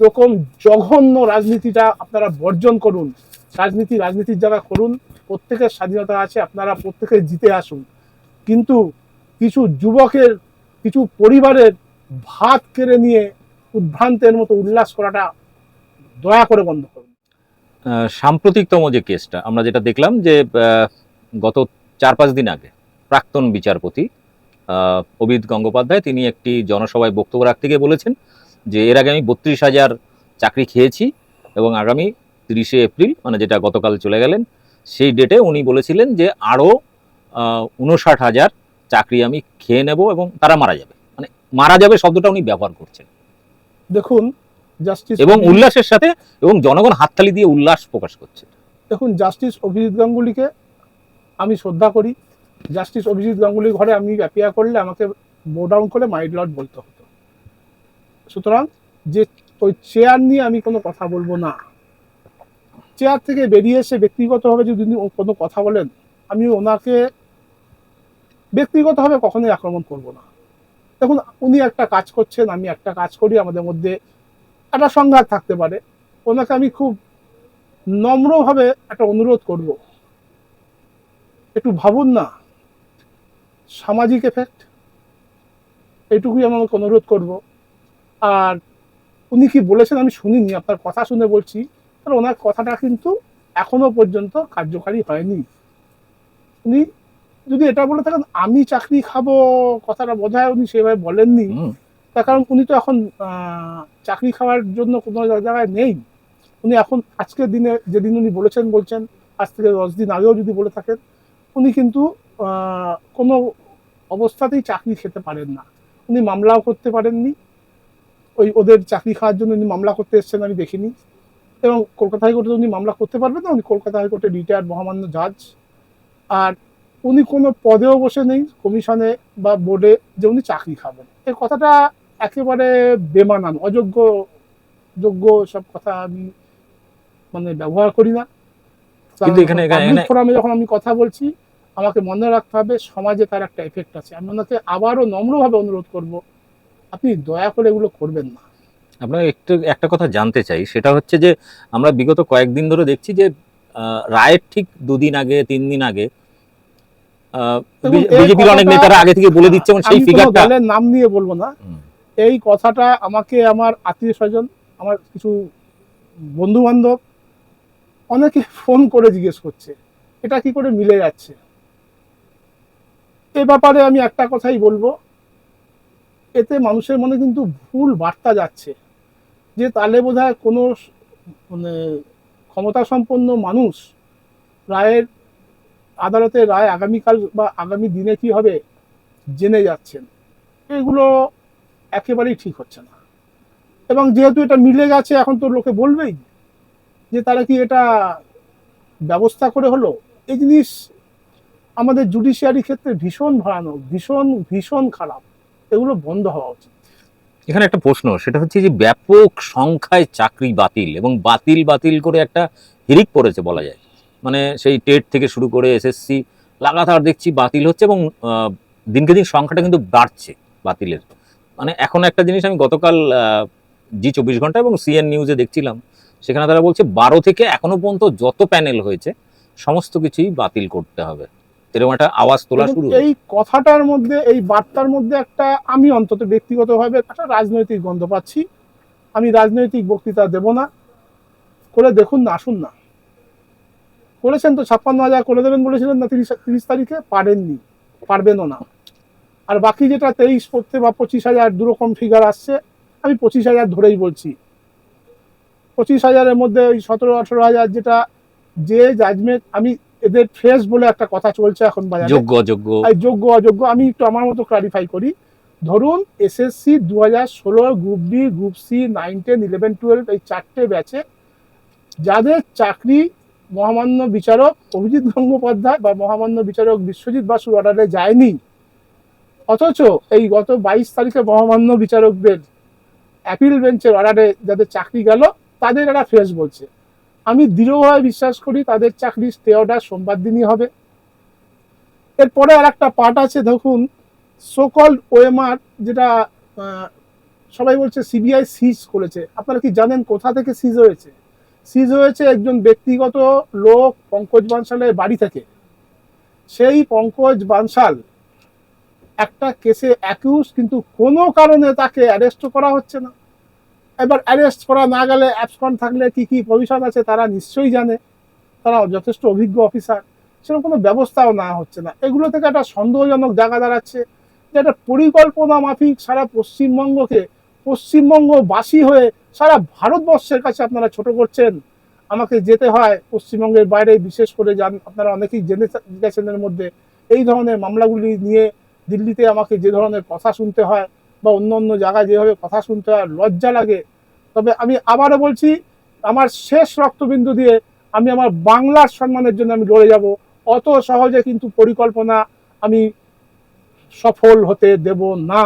এরকম জঘন্য রাজনীতিটা আপনারা বর্জন করুন। রাজনীতি, রাজনীতির জায়গা করুন। প্রত্যেকের স্বাধীনতা আছে, আপনারা প্রত্যেকে জিতে আসুন। কিন্তু কিছু যুবকের, কিছু পরিবারের ভাত কেড়ে নিয়ে উদ্ভ্রান্তের মতো উল্লাস করাটা দয়া করে বন্ধ করুন। সাম্প্রতিকতম যে কেসটা, আমরা যেটা দেখলাম যে গত চার পাঁচ দিন আগে প্রাক্তন বিচারপতি অভিত গঙ্গোপাধ্যায়, তিনি একটি জনসভায় বক্তব্য রাখতে গিয়ে বলেছেন যে এর আগে আমি বত্রিশ হাজার চাকরি খেয়েছি এবং আগামী তিরিশে এপ্রিল মানে যেটা গতকাল চলে গেলেন সেই ডেটে উনি বলেছিলেন যে আরও উনষাট হাজার চাকরি আমি খেয়ে নেব এবং তারা মারা যাবে। মানে মারা যাবে শব্দটা উনি ব্যবহার করছেন। দেখুন জাস্টিস এবং উল্লাসের সাথে এবং জনগণ হাততালি দিয়ে উল্লাস প্রকাশ করছে। দেখুন জাস্টিস অভিজিৎ গাঙ্গুলিকে আমি শ্রদ্ধা করি। জাস্টিস অভিজিৎ গাঙ্গুলির ঘরে আমি অ্যাপিয়ার করলে আমাকে বোডাউন করে মাইড লর্ড বলতে হতো সুতরাং যে ওই চেয়ার নিয়ে আমি কোনো কথা বলব না। চেয়ার থেকে বেরিয়ে এসে ব্যক্তিগতভাবে যদি কোনো কথা বলেন, আমি ওনাকে ব্যক্তিগতভাবে কখনোই আক্রমণ করব না। দেখুন, উনি একটা কাজ করছেন, আমি একটা কাজ করি, আমাদের মধ্যে একটা সংঘাত থাকতে পারে। ওনাকে আমি খুব নম্রভাবে একটা অনুরোধ করব। একটু ভাবুন না, সামাজিক এফেক্ট এটুকুই আমি অনুরোধ করব। আর উনি কি বলেছেন আমি শুনিনি আপনার কথা শুনে বলছি। তাহলে ওনার কথাটা কিন্তু এখনও পর্যন্ত কার্যকারী হয়নি। উনি যদি এটা বলে থাকেন আমি চাকরি খাব কথাটা বোধ হয় উনি সেভাবে বলেননি। তার কারণ উনি তো এখন চাকরি খাওয়ার জন্য কোনো জায়গায় নেই। উনি এখন আজকের দিনে যেদিন উনি বলেছেন বলছেন আজ থেকে দশ দিন আগেও যদি বলে থাকেন উনি কিন্তু কোনো অবস্থাতেই চাকরি খেতে পারেন না। উনি মামলাও করতে পারেননি। ওই ওদের চাকরি খাওয়ার জন্য উনি মামলা করতে এসেছেন আমি দেখিনি। এবং কলকাতা হাইকোর্টে উনি মামলা করতে পারবেন না উনি কলকাতা হাইকোর্টে রিটায়ার্ড মহামান্য জাজ আর উনি কোনো পদেও বসে নেই কমিশনে বা বোর্ডে যে উনি চাকরি খাবেন। এই কথাটা একেবারে বেমানান অযোগ্য যোগ্য সব কথা আমি মানে ব্যবহার করি না। ফোরামে যখন আমি কথা বলছি আমাকে মনে রাখতে হবে সমাজে তার একটা এফেক্ট আছে। আমি ওনাকে আবারও নম্রভাবে অনুরোধ করব আপনি দয়া করে এগুলো করবেন না। আপনার একটু একটা কথা জানতে চাই সেটা হচ্ছে যে আমরা বিগত কয়েকদিন ধরে দেখছি যে রায়ের ঠিক দুদিন আগে তিন দিন আগে বিজেপির অনেক কথাটা- নেতারা আগে থেকে বলে দিচ্ছে সেই ফিগারটা নাম নিয়ে বলব না। এই কথাটা আমাকে আমার আত্মীয় স্বজন আমার কিছু বন্ধু বান্ধব অনেকে ফোন করে জিজ্ঞেস করছে। এটা কি করে মিলে যাচ্ছে? এ ব্যাপারে আমি একটা কথাই বলব এতে মানুষের মনে কিন্তু ভুল বার্তা যাচ্ছে। যে তাহলে বোধ হয় কোনো মানে ক্ষমতা সম্পন্ন মানুষ রায়ের আদালতের রায় আগামীকাল বা আগামী দিনে কি হবে জেনে যাচ্ছেন। এগুলো একেবারেই ঠিক হচ্ছে না। এবং যেহেতু এটা মিলে গেছে, এখন তো লোকে বলবেই যে তারা কি এটা ব্যবস্থা করে হলো? এই জিনিস আমাদের জুডিশিয়ারি ক্ষেত্রে ভীষণ ভয়ানক, ভীষণ ভীষণ খারাপ। এগুলো বন্ধ হওয়া উচিত। এখানে একটা প্রশ্ন, সেটা হচ্ছে যে ব্যাপক সংখ্যায় চাকরি বাতিল এবং বাতিল বাতিল করে একটা হিরিক পড়েছে বলা যায়। মানে সেই টেট থেকে শুরু করে এসএসসি লাগাতার দেখছি বাতিল হচ্ছে এবং দিনকে দিন সংখ্যাটা কিন্তু বাড়ছে বাতিলের। মানে এখন একটা জিনিস আমি গতকাল জি চব্বিশ ঘণ্টা এবং সিএন নিউজে দেখছিলাম, সেখানে তারা বলছে বারো থেকে এখনও পর্যন্ত যত প্যানেল হয়েছে, সমস্ত কিছুই বাতিল করতে হবে। এরকম একটা আওয়াজ তোলা শুরু এই কথাটার মধ্যে এই বার্তার মধ্যে একটা আমি অন্তত ব্যক্তিগতভাবে একটা রাজনৈতিক গন্ধ পাচ্ছি। আমি রাজনৈতিক বক্তৃতা দেব না। করে দেখুন না আসুন না। করেছেন তো ছাপ্পান্ন হাজার করে দেবেন বলেছিলেন না তিরিশ তিরিশ তারিখে? পারেননি পারবেনও না। আর বাকি যেটা তেইশ করতে বা পঁচিশ হাজার দুরকম ফিগার আসছে আমি পঁচিশ হাজার ধরেই বলছি। পঁচিশ হাজারের মধ্যে ওই সতেরো আঠেরো হাজার যেটা যে জাজমেন্ট আমি এদের ফ্রেশ বলে একটা কথা চলছে এখন বাজারে। যোগ্য অযোগ্য। যোগ্য অযোগ্য আমি একটু আমার মতো ক্লারিফাই করি। ধরুন এসএসসি দু হাজার ষোলোর group D group C nine ten eleven twelve এই চারটে ব্যাচে যাদের চাকরি মহামান্য বিচারক অভিজিৎ গঙ্গোপাধ্যায় বা মহামান্য বিচারক বিশ্বজিৎ বাসুর অর্ডারে যায়নি অথচ এই গত বাইশ তারিখে মহামান্য বিচারকদের অ্যাপিল বেঞ্চের অর্ডারে যাদের চাকরি গেল তাদের এরা ফ্রেশ বলছে। আমি দৃঢ়ভাবে বিশ্বাস করি তাদের চাকরি স্টে সোমবার দিনই হবে। এরপরে আর একটা পার্ট আছে, দেখুন সোকল ওএমআর যেটা সবাই বলছে সিবিআই সিজ করেছে। আপনারা কি জানেন কোথা থেকে সিজ হয়েছে? সিজ হয়েছে একজন ব্যক্তিগত লোক পঙ্কজ বানশালের বাড়ি থেকে। সেই পঙ্কজ বানশাল একটা কেসে অ্যাকিউজ কিন্তু কোনো কারণে তাকে অ্যারেস্ট করা হচ্ছে না। এবার অ্যারেস্ট করা না গেলে অ্যাবসকন থাকলে কি কি প্রভিশন আছে তারা নিশ্চয়ই জানে। তারা যথেষ্ট অভিজ্ঞ অফিসার সেরকম কোনো ব্যবস্থাও না হচ্ছে না। এগুলো থেকে একটা সন্দেহজনক জায়গা দাঁড়াচ্ছে যে একটা পরিকল্পনা মাফিক সারা পশ্চিমবঙ্গকে পশ্চিমবঙ্গবাসী হয়ে সারা ভারতবর্ষের কাছে আপনারা ছোট করছেন। আমাকে যেতে হয় পশ্চিমবঙ্গের বাইরে, বিশেষ করে যান, আপনারা অনেকেই জেনে গেছেন এর মধ্যে। এই ধরনের মামলাগুলি নিয়ে দিল্লিতে আমাকে যে ধরনের কথা শুনতে হয় বা অন্য অন্য জায়গায় যেভাবে কথা শুনতে হয়, লজ্জা লাগে। তবে আমি আবারও বলছি, আমার শেষ রক্তবিন্দু দিয়ে আমি আমার বাংলার সম্মানের জন্য আমি লড়ে যাব। অত সহজে কিন্তু পরিকল্পনা আমি সফল হতে দেব না।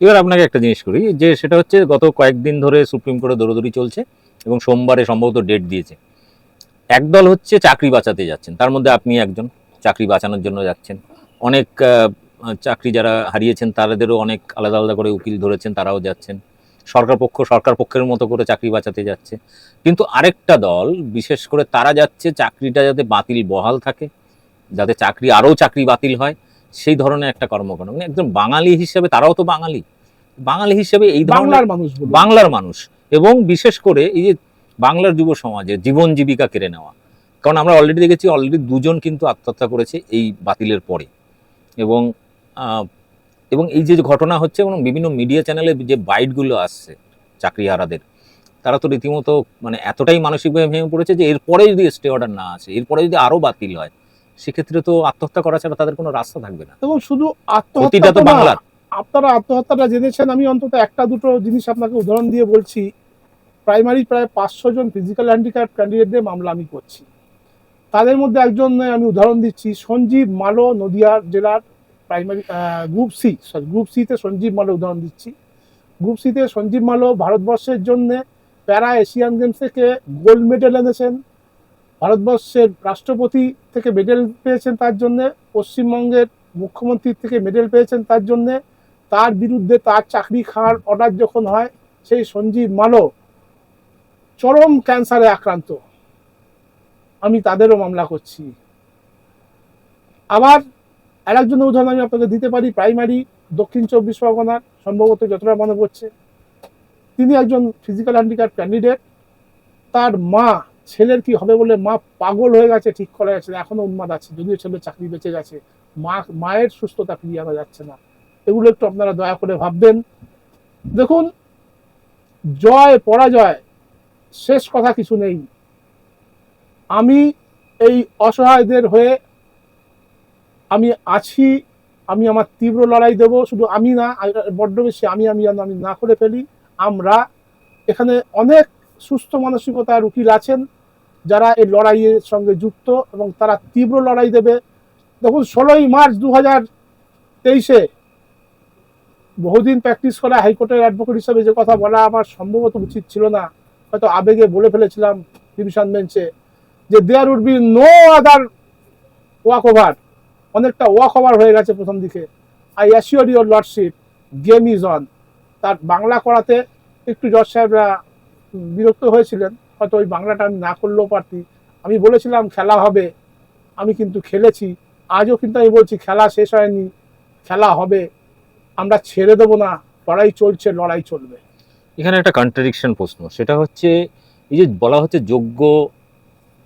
এবার আপনাকে একটা জিনিস করি, যে সেটা হচ্ছে গত কয়েকদিন ধরে সুপ্রিম কোর্টে দৌড়দৌড়ি চলছে এবং সোমবারে সম্ভবত ডেট দিয়েছে। একদল হচ্ছে চাকরি বাঁচাতে যাচ্ছেন। তার মধ্যে আপনি একজন, চাকরি বাঁচানোর জন্য যাচ্ছেন। অনেক চাকরি যারা হারিয়েছেন তাদেরও অনেক আলাদা আলাদা করে উকিল ধরেছেন তারাও যাচ্ছেন। সরকার পক্ষ সরকার পক্ষের মতো করে চাকরি বাঁচাতে যাচ্ছে। কিন্তু আরেকটা দল বিশেষ করে তারা যাচ্ছে চাকরিটা যাতে বাতিল বহাল থাকে যাতে চাকরি আরও চাকরি বাতিল হয় সেই ধরনের একটা কর্মকাণ্ড। মানে একজন বাঙালি হিসেবে তারাও তো বাঙালি। বাঙালি হিসেবে এই ধরনের বাংলার মানুষ বাংলার মানুষ। এবং বিশেষ করে এই যে বাংলার যুব সমাজের জীবন জীবিকা কেড়ে নেওয়া। কারণ আমরা অলরেডি দেখেছি অলরেডি দুজন কিন্তু আত্মহত্যা করেছে এই বাতিলের পরে। এবং এবং এই যে ঘটনা হচ্ছে এবং বিভিন্ন মিডিয়া চ্যানেলে যে বাইটগুলো আসছে চাকরিহারাদের তারা তো রীতিমতো মানে এতটাই মানসিকভাবে ভেঙে পড়েছে যে এরপরে যদি স্টে অর্ডার না আসে এরপরে যদি আরও বাতিল হয় সেক্ষেত্রে তো আত্মহত্যা করা ছাড়া তাদের কোনো রাস্তা থাকবে না। এবং শুধু আত্মহত্যা তো বাংলার। আপনারা আত্মহত্যাটা জেনেছেন আমি অন্তত একটা দুটো জিনিস আপনাকে উদাহরণ দিয়ে বলছি। প্রাইমারি প্রায় পাঁচশো জন ফিজিক্যাল হ্যান্ডিক্যাপ ক্যান্ডিডেটদের মামলা আমি করছি। তাদের মধ্যে একজন আমি উদাহরণ দিচ্ছি সঞ্জীব মালো নদিয়ার জেলার primary group C sorry group সিতে সঞ্জীব মালো উদাহরণ দিচ্ছি। গ্রুপ সিতে সঞ্জীব মালো ভারতবর্ষের জন্য প্যারা এশিয়ান গেমস থেকে গোল্ড মেডেল এনেছেন। ভারতবর্ষের রাষ্ট্রপতি থেকে মেডেল পেয়েছেন তার জন্য, পশ্চিমবঙ্গের মুখ্যমন্ত্রী থেকে মেডেল পেয়েছেন তার জন্য। তার বিরুদ্ধে তার চাকরি খাওয়ার অর্ডার যখন হয়, সেই সঞ্জীব মালো চরম ক্যান্সারে আক্রান্ত। আমি তাদেরও মামলা করছি। আবার আর একজনের উদাহরণ আমি আপনাকে দিতে পারি প্রাইমারি দক্ষিণ চব্বিশ পরগনার সম্ভবত যতটা মনে পড়ছে। তিনি একজন ফিজিক্যাল হ্যান্ডিক্যাপ ক্যান্ডিডেট তার মা ছেলের কি হবে বলে মা পাগল হয়ে গেছে ঠিক করা যাচ্ছে না, এখনও উন্মাদ আছে যদিও ছেলে চাকরি বেঁচে গেছে। মা মায়ের সুস্থতা ফিরিয়ে আনা যাচ্ছে না। এগুলো একটু আপনারা দয়া করে ভাববেন। দেখুন জয় পরাজয় শেষ কথা কিছু নেই। আমি এই অসহায়দের হয়ে আমি আছি, আমি আমার তীব্র লড়াই দেব, শুধু আমি না বড্ড বেশি আমি আমি আমি না করে ফেলি, আমরা এখানে অনেক সুস্থ মানসিকতার উকিল আছেন, যারা এই লড়াইয়ের সঙ্গে যুক্ত এবং তারা তীব্র লড়াই দেবে। দেখুন, ষোলোই মার্চ দু হাজার তেইশে বহুদিন প্র্যাকটিস করা হাইকোর্টের অ্যাডভোকেট হিসাবে যে কথা বলা আমার সম্ভবত উচিত ছিল না। হয়তো আবেগে বলে ফেলেছিলাম ডিভিশন বেঞ্চে যে there would be no other walkover অনেকটা ওয়াক ওভার হয়ে গেছে প্রথম দিকে। I assure your lordship game is on তার বাংলা করাতে একটু জজ সাহেবরা বিরক্ত হয়েছিলেন, হয়তো ওই বাংলাটা আমি না করলেও পারতি। আমি বলেছিলাম, খেলা হবে। আমি কিন্তু খেলেছি। আজও কিন্তু আমি বলছি, খেলা শেষ হয়নি। খেলা হবে। আমরা ছেড়ে দেবো না। লড়াই চলছে, লড়াই চলবে। এখানে একটা কন্ট্রাডিকশন প্রশ্ন। সেটা হচ্ছে, এই যে বলা হচ্ছে যোগ্য,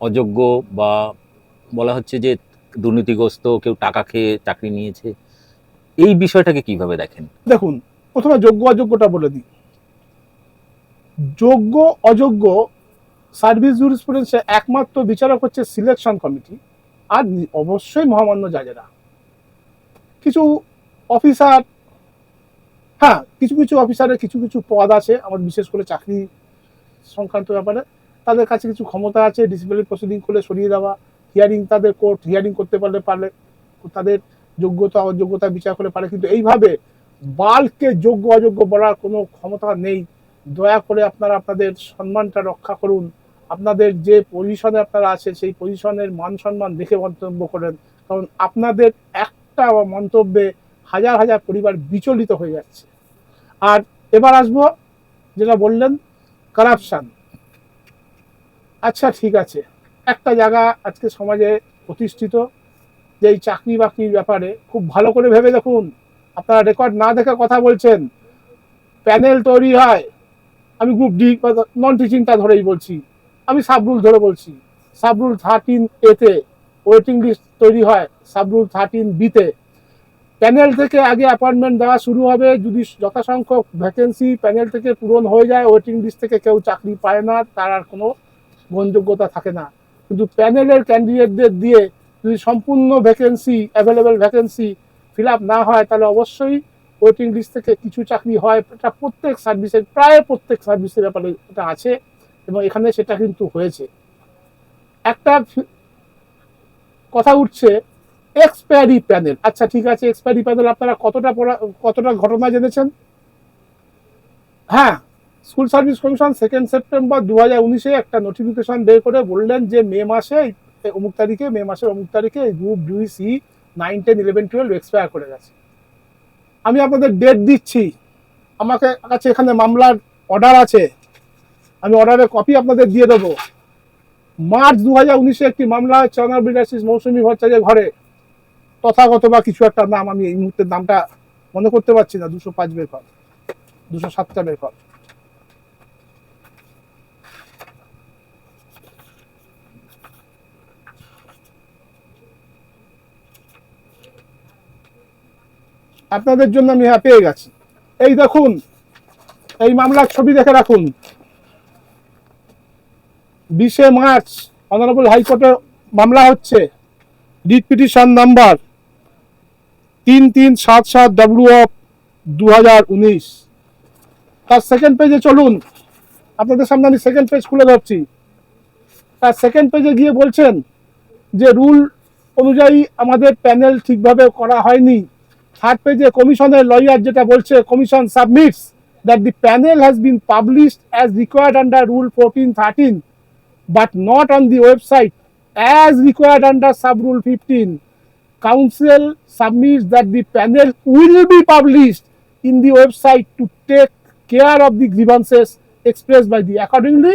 অযোগ্য বা বলা হচ্ছে যে দুর্নীতিগ্রস্ত, কেউ টাকা খেয়ে চাকরি নিয়েছে। এই বিষয়টাকে কীভাবে দেখেন? দেখুন, প্রথমে যোগ্য অযোগ্যটা বলে দিই। যোগ্য অযোগ্য সার্ভিস জুরিসপ্রুডেন্সে একমাত্র বিচারক হচ্ছে সিলেকশন কমিটি আর অবশ্যই মহামান্য জাজেরা। কিছু অফিসার হ্যাঁ কিছু কিছু অফিসারের কিছু কিছু পদ আছে আমার বিশেষ করে চাকরি সংক্রান্ত ব্যাপারে। তাদের কাছে কিছু ক্ষমতা আছে ডিসিপ্লিনারি প্রসিডিং করে সরিয়ে দেওয়া। হিয়ারিং তাদের কোর্ট হিয়ারিং করতে পারলে পারলে, তাদের যোগ্যতা, অযোগ্যতা বিচার করে পারে কিন্তু এইভাবে বালকে যোগ্য, অযোগ্য বলার কোনো ক্ষমতা নেই। দয়া করে আপনারা আপনাদের সম্মানটা রক্ষা করুন। আপনাদের যে পজিশনে আপনারা আছে সেই পজিশনের মান সম্মান দেখে মন্তব্য করেন। কারণ আপনাদের একটা মন্তব্যে হাজার হাজার পরিবার বিচলিত হয়ে যাচ্ছে। আর এবার আসব, যেটা বললেন কারাপশান আচ্ছা ঠিক আছে। একটা জায়গা আজকে সমাজে প্রতিষ্ঠিত যে এই চাকরি বাকরির ব্যাপারে খুব ভালো করে ভেবে দেখুন। আপনারা রেকর্ড না দেখে কথা বলছেন প্যানেল তৈরি হয়। আমি গ্রুপ ডি নন টিচিংটা ধরেই বলছি, আমি সাবরুল ধরে বলছি। সাবরুল থার্টিন এতে ওয়েটিং লিস্ট তৈরি হয়, সাবরুল থার্টিন বিতে প্যানেল থেকে আগে অ্যাপয়েন্টমেন্ট দেওয়া শুরু হবে, যদি যথাসংখ্যক ভ্যাকেন্সি প্যানেল থেকে পূরণ হয়ে যায় ওয়েটিং লিস্ট থেকে কেউ চাকরি পায় না, তার আর কোনো গ্রহণযোগ্যতা থাকে না। কিন্তু প্যানেলের ক্যান্ডিডেটদের দিয়ে যদি সম্পূর্ণ vacancy available vacancy fill up না হয়, তাহলে অবশ্যই ওয়েটিং লিস্ট থেকে কিছু চাকরি হয়। এটা প্রত্যেক সার্ভিসের প্রায় প্রত্যেক সার্ভিসের ব্যাপারে এটা আছে এবং এখানে সেটা কিন্তু হয়েছে। একটা কথা উঠছে এক্সপায়ারি প্যানেল আচ্ছা ঠিক আছে এক্সপায়ারি প্যানেল আপনারা কতটা পড়া- কতটা ঘটনা জেনেছেন? হ্যাঁ school service commission second September দু হাজার উনিশে একটা নোটিফিকেশন বের করে বললেন যে মে মাসে অমুক তারিখে, মে মাসের অমুক তারিখে গ্রুপ দুই C nine ten eleven twelve expire করে গেছে। আমি আপনাদের ডেট দিচ্ছি। আমাকে কাছে এখানে মামলার অর্ডার আছে। আমি অর্ডারের কপি আপনাদের দিয়ে দেবো। মার্চ দু হাজার উনিশে একটি মামলা হচ্ছে অনার বিরাশিস মৌসুমী ভট্টাচার্যের ঘরে। তথাগত বা কিছু একটা নাম আমি এই মুহূর্তে নামটা মনে করতে পারছি না, দুশো পাঁচ বের কর দুশো সাতটা বের কর আপনাদের জন্য আমি হ্যাঁ পেয়ে গেছি। এই দেখুন, এই মামলার ছবি দেখে রাখুন। বিশে মার্চ অনারেবল হাইকোর্টে মামলা হচ্ছে রিট পিটিশন নাম্বার তিন তিন সাত সাত ডাব্লিউ অফ দু হাজার উনিশ। তার সেকেন্ড পেজে চলুন, আপনাদের সামনে আমি সেকেন্ড পেজ খুলে ধরছি। তার সেকেন্ড পেজে গিয়ে বলছেন যে রুল অনুযায়ী আমাদের প্যানেল ঠিকভাবে করা হয়নি। থার্ড পেজে কমিশনের লয়ার যেটা বলছে commission submits that the panel has been published as required under rule fourteen thirteen but not on the website as required under sub rule fifteen council submits that the panel will be published in the website to take care of the grievances express by the accordingly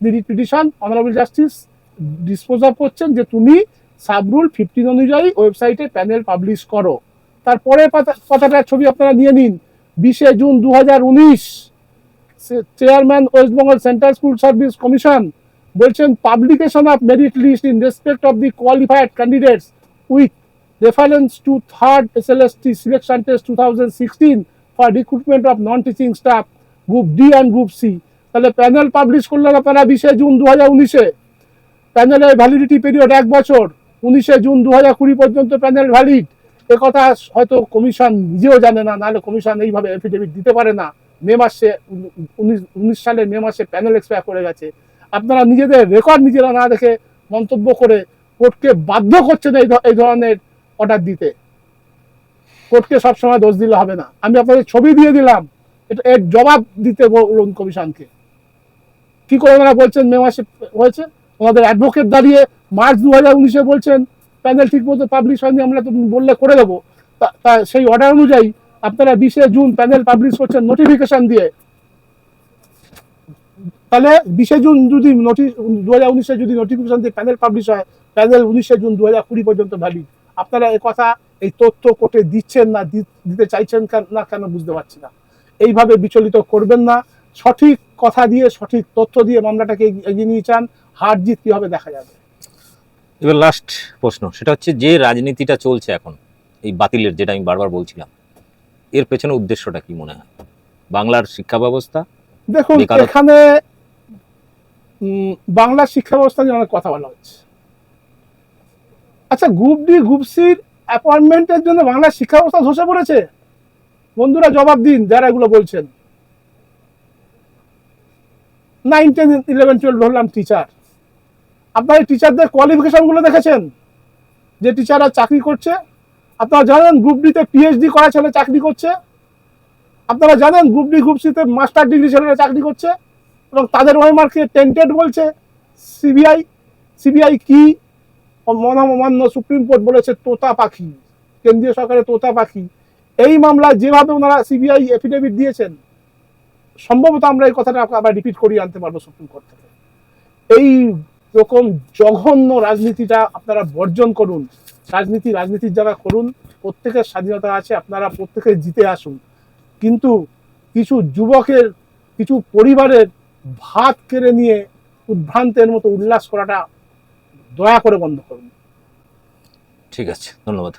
the repetition honourable justice dispose of করছেন যে তুমি sub-rule fifteen অনুযায়ী ওয়েবসাইটে panel publish করো। তারপরে কথাটার ছবি আপনারা নিয়ে নিন। বিশে জুন দু হাজার উনিশ chairman West Bengal central school service commission বলছেন, publication of merit list in respect of the qualified candidates with reference to third SLST selection test two thousand sixteen for recruitment of non teaching staff group D and group C. তাহলে panel publish করলেন আপনারা বিশে June দু হাজার উনিশে। প্যানেলের validity period এক বছর, উনিশে জুন দু হাজার কুড়ি পর্যন্ত প্যানেল ভ্যালিড এ কথা হয়তো কমিশন নিজেও জানে না, নাহলে কমিশন এইভাবে এফিডেভিট দিতে পারে না। মে মাসে, উনিশ সালের মে মাসে প্যানেল এক্সপায়ার করে গেছে। আপনারা নিজেদের রেকর্ড নিজেরা না দেখে মন্তব্য করে কোর্টকে বাধ্য করছেন এই ধরনের অর্ডার দিতে। কোর্টকে সবসময় দোষ দিলে হবে না। আমি আপনাদের ছবি দিয়ে দিলাম। এটা, এর জবাব দিতে বলুন কমিশনকে। কি করে ওনারা বলছেন মে মাসে হয়েছে? ওনাদের অ্যাডভোকেট দাঁড়িয়ে মার্চ দু হাজার উনিশে বলছেন প্যানেল ঠিক মতো পাবলিশ হয়নি, আমরা তো বললে করে দেবো। তা- সেই অর্ডার অনুযায়ী আপনারা বিশে জুন প্যানেল পাবলিশ করছেন নোটিফিকেশন দিয়ে। তাহলে বিশে জুন যদি নোটিশ দু হাজার উনিশে যদি নোটিফিকেশন দিয়ে প্যানেল পাবলিশ হয় প্যানেল উনিশে জুন দু হাজার কুড়ি পর্যন্ত ভ্যালিড আপনারা এই কথা, এই তথ্য কোর্টে দিচ্ছেন না দিতে চাইছেন না কেন বুঝতে পারছি না। এইভাবে বিচলিত করবেন না। সঠিক কথা দিয়ে, সঠিক তথ্য দিয়ে মামলাটাকে এগিয়ে নিয়ে চান হার জিত কীভাবে দেখা যাবে? এবার লাস্ট প্রশ্ন সেটা হচ্ছে যে রাজনীতিটা চলছে এখন এই বাতিলের যেটা আমি বারবার বলছিলাম এর পেছনে উদ্দেশ্যটা কি মনে হয়? বাংলার শিক্ষা ব্যবস্থা? দেখুন এখানে বাংলার শিক্ষা ব্যবস্থা নিয়ে অনেক কথা বলা হচ্ছে। আচ্ছা গ্রুপ ডি গ্রুপ সির অ্যাপয়েন্টমেন্টের জন্য বাংলার শিক্ষা ব্যবস্থা ধসে পড়েছে? বন্ধুরা জবাব দিন যারা এগুলো বলছেন। নাইন টেন ইলেভেন টুয়েলভ ধরলাম টিচার আপনারা টিচারদের কোয়ালিফিকেশনগুলো দেখেছেন? যে টিচাররা চাকরি করছে। আপনারা জানেন গ্রুপ ডিতে পিএইচডি করা ছেলে চাকরি করছে? আপনারা জানেন গ্রুপ ডি গ্রুপ সিতে মাস্টার ডিগ্রি ছেলেরা চাকরি করছে? এবং তাদের ওয়েমার্কে টেন্টেড বলছে সিবিআই সিবিআই কি? মহামান্য সুপ্রিম কোর্ট বলেছে তোতা পাখি। কেন্দ্রীয় সরকারের তোতা পাখি। এই মামলায় যেভাবে ওনারা সিবিআই এফিডেভিট দিয়েছেন, সম্ভবত আমরা এই কথাটা আবার রিপিট করিয়ে আনতে পারব সুপ্রিম কোর্ট থেকে। এই রকম জঘন্য রাজনীতিটা আপনারা বর্জন করুন। রাজনীতি রাজনীতির যারা করুন। প্রত্যেকের স্বাধীনতা আছে, আপনারা প্রত্যেকে জিতে আসুন। কিন্তু কিছু যুবকের, কিছু পরিবারের ভাত কেড়ে নিয়ে উদ্ভ্রান্তের মতো উল্লাস করাটা দয়া করে বন্ধ করুন। ঠিক আছে, ধন্যবাদ।